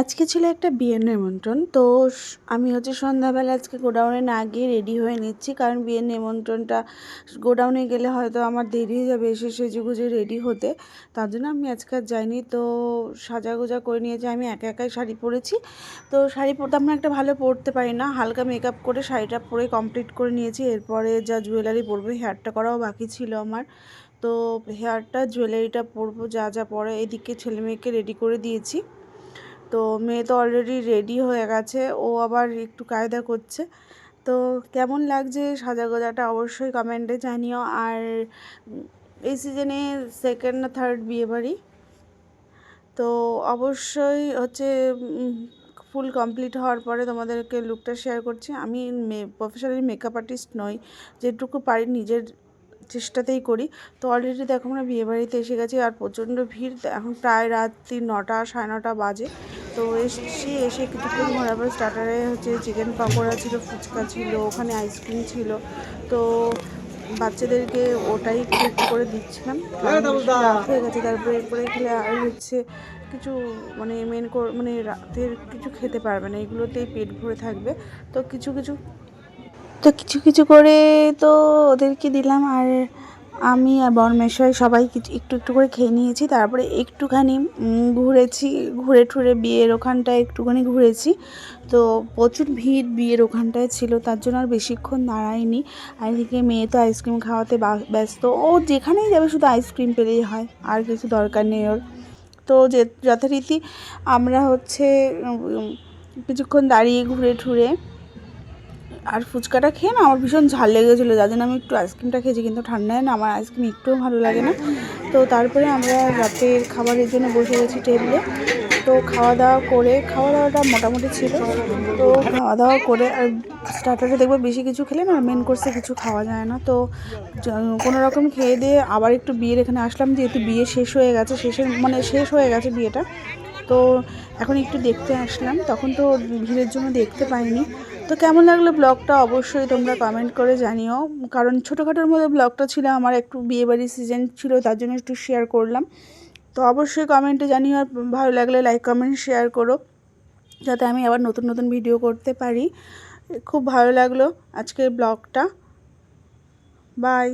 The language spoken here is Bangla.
আজকে ছিল একটা বিয়ের নিমন্ত্রণ, তো আমি হচ্ছে সন্ধ্যাবেলা আজকে গোডাউনে না গিয়ে রেডি হয়ে নিচ্ছি, কারণ বিয়ের নিমন্ত্রণটা গোডাউনে গেলে হয়তো আমার দেরি হয়ে যাবে এসে সেজেগুজে রেডি হতে, তার জন্য আমি আজকে আর যাইনি। তো সাজা সাজাগোজা করে নিয়েছি, আমি একা একাই শাড়ি পরেছি, তো শাড়ি পরতে আমরা একটা ভালো পরতে পারি না, হালকা মেকআপ করে শাড়িটা পরে কমপ্লিট করে নিয়েছি, এরপরে যা জুয়েলারি পরবো হেয়ারটা করাও বাকি ছিল আমার, তো হেয়ারটা জুয়েলারিটা পরবো, যা যা পরে, এদিকে ছেলে মেয়েকে রেডি করে দিয়েছি। তো মেয়ে তো অলরেডি রেডি হয়ে গেছে। ও আবার একটু কায়দা করছে। তো কেমন লাগছে সাজাগোজাটা অবশ্যই কমেন্টে জানিও। আর এই সিজনে সেকেন্ড না থার্ড বিয়েবাড়ি তো অবশ্যই হচ্ছে ফুল কমপ্লিট হওয়ার পরে তোমাদেরকে লুকটা শেয়ার করছি। আমি প্রফেশনালি মেকআপ আর্টিস্ট নই, যেটুকু পারি নিজের চেষ্টাতেই করি। তো অলরেডি দেখো আমরা বিয়েবাড়িতে এসে গেছি আর প্রচণ্ড ভিড়। এখন প্রায় রাত্রি নটা, সাড়ে নটা বাজে। তো এসেছি এসে কিছুক্ষণ ঘোরার পর স্টার্টারে হচ্ছে চিকেন পকোড়া ছিল ফুচকা ছিল ওখানে আইসক্রিম ছিল। তো বাচ্চাদেরকে ওটাই একটু করে দিচ্ছিলাম। রাত হয়ে গেছে তারপরে এরপরে খেলে আর হচ্ছে কিছু মানে মেন মানে রাতের কিছু খেতে পারবে না এগুলোতেই পেট ভরে থাকবে। তো কিছু কিছু। তো কিছু কিছু করে তো ওদেরকে দিলাম আর আমি আর সবাই কিছু একটু একটু করে খেয়ে নিয়েছি। তারপরে একটুখানি ঘুরেছি, ঘুরে টুরে বিয়ের ওখানটায় একটুখানি ঘুরেছি। তো প্রচুর ভিড় বিয়ের ওখানটায় ছিল, তার জন্য আর বেশিক্ষণ দাঁড়ায়নি আর এদিকে মেয়ে তো আইসক্রিম খাওয়াতে ব্যস্ত। ও যেখানেই যাবে শুধু আইসক্রিম পেলেই হয়, আর কিছু দরকার নেই ওর। তো যে, যথারীতি আমরা হচ্ছে কিছুক্ষণ দাঁড়িয়ে ঘুরে ঠুরে আর ফুচকাটা খেয়ে না আমার ভীষণ ঝাল লেগেছিলো, যার জন্য আমি একটু আইসক্রিমটা খেয়েছি, কিন্তু ঠান্ডায় না আমার আইসক্রিম একটুও ভালো লাগে না। তো তারপরে আমরা রাতের খাবারের জন্য বসে গেছি টেবিলে তো খাওয়া দাওয়া করে খাওয়া দাওয়াটা মোটামুটি ছিল। তো খাওয়া দাওয়া করে আর স্টার্টারে দেখব বেশি কিছু খেলে না মেন কোর্সে কিছু খাওয়া যায় না। তো কোনো রকম খেয়ে দিয়ে আবার একটু বিয়ের এখানে আসলাম, যেহেতু বিয়ে শেষ হয়ে গেছে, শেষের মানে শেষ হয়ে গেছে বিয়েটা। তো এখন একটু দেখতে আসলাম, তখন তো ভিড়ের জন্য দেখতে পাইনি। তো কেমন লাগল ব্লগটা? অবশ্যই তোমরা কমেন্ট করে জানিও। কারণ ছোটোখাটোর মধ্যে ব্লগটা ছিল, আমার একটু বিয়েবাড়ির সিজন ছিল, তার জন্য একটু শেয়ার করলাম। তো অবশ্যই কমেন্টে জানিও, আর ভালো লাগলে লাইক কমেন্ট শেয়ার করো। যাতে আমি আবার নতুন নতুন ভিডিও করতে পারি। খুব ভালো লাগল আজকের ব্লগটা। বাই